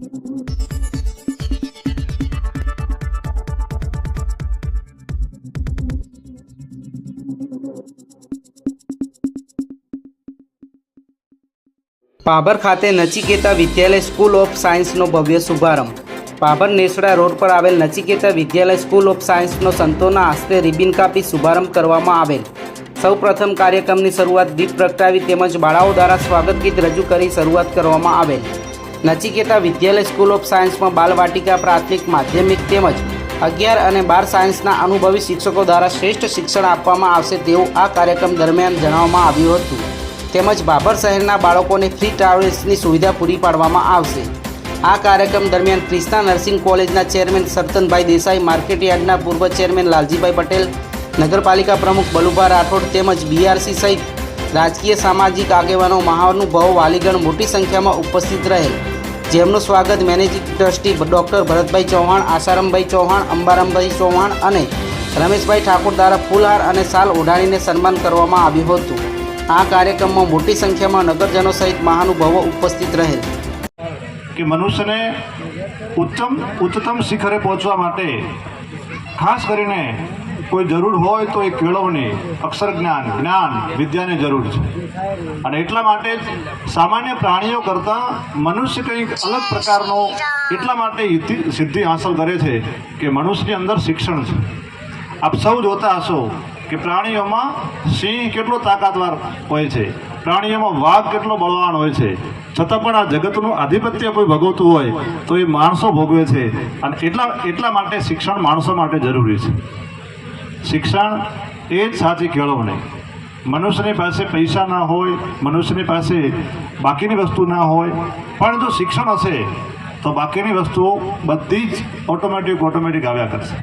પાભર ખાતે Nachiketa Vidyalaya school of સાયન્સનો ભવ્ય શુભારંભ. પાભર નેસડા રોડ પર આવેલ નચિકેતા વિદ્યાલય સ્કૂલ ઓફ સાયન્સનો સંતોના હસ્તે રિબિન કાપી શુભારંભ કરવામાં આવેલ. સૌપ્રથમ કાર્યક્રમની શરૂઆત દીપ પ્રગટાવી તેમજ બાળાઓ દ્વારા સ્વાગત ગીત રજૂ કરી શરૂઆત કરવામાં આવેલ. નચિકેતા વિદ્યાલય સ્કૂલ ઓફ સાયન્સમાં બાલવાટિકા, પ્રાથમિક, માધ્યમિક તેમજ અગિયાર અને બાર સાયન્સના અનુભવી શિક્ષકો દ્વારા શ્રેષ્ઠ શિક્ષણ આપવામાં આવશે તેવું આ કાર્યક્રમ દરમિયાન જણાવવામાં આવ્યું હતું. તેમજ બાબર શહેરના બાળકોને ફ્રી ટ્રાવેલ્સની સુવિધા પૂરી પાડવામાં આવશે. આ કાર્યક્રમ દરમિયાન ક્રિષ્ના નર્સિંગ કોલેજના ચેરમેન સરતનભાઈ દેસાઈ માર્કેટ યાર્ડના પૂર્વ ચેરમેન લાલજીભાઈ પટેલ, નગરપાલિકા પ્રમુખ બલુભા રાઠોડ તેમજ બીઆરસી સહિત રાજકીય સામાજિક આગેવાનો, મહાનુભાવો, વાલીગણ મોટી સંખ્યામાં ઉપસ્થિત રહેલ. જેમનું સ્વાગત managing trustee doctor Bharatbhai Chauhan, Asarambhai Chauhan, Ambarambhai Chauhan અને રમેશભાઈ ઠાકોર દ્વારા ફૂલહાર અને શાલ ઓઢાણીને સન્માન કરવામાં આવ્યું હતું. આ કાર્યક્રમમાં મોટી સંખ્યામાં નગરજનો સહિત મહાનુભાવો ઉપસ્થિત રહેલ. કે મનુષ્યને ઉત્તમ, ઉચ્ચતમ શિખરે પહોંચવા માટે ખાસ કરીને કોઈ જરૂર હોય તો એ કેળવણી અક્ષર જ્ઞાન જ્ઞાન વિદ્યાની જરૂર છે. અને એટલા માટે જ સામાન્ય પ્રાણીઓ કરતાં મનુષ્ય કંઈક અલગ પ્રકારનો એટલા માટે સિદ્ધિ હાંસલ કરે છે કે મનુષ્યની અંદર શિક્ષણ છે. આપ સૌ જોતા હશો કે પ્રાણીઓમાં સિંહ કેટલો તાકાતવાર હોય છે, પ્રાણીઓમાં વાઘ કેટલો બળવાન હોય છે. છતાં પણ આ જગતનું આધિપત્ય કોઈ ભોગવતું હોય તો એ માણસો ભોગવે છે. અને એટલા એટલા માટે શિક્ષણ માણસો માટે જરૂરી છે. શિક્ષણ એ જ સાચી કેળવણી મનુષ્યની પાસે પૈસા ના હોય, મનુષ્યની પાસે બાકીની વસ્તુ ના હોય, પણ જો શિક્ષણ હશે, તો બાકીની વસ્તુઓ બધી જ ઓટોમેટિક ઓટોમેટિક આવ્યા કરશે.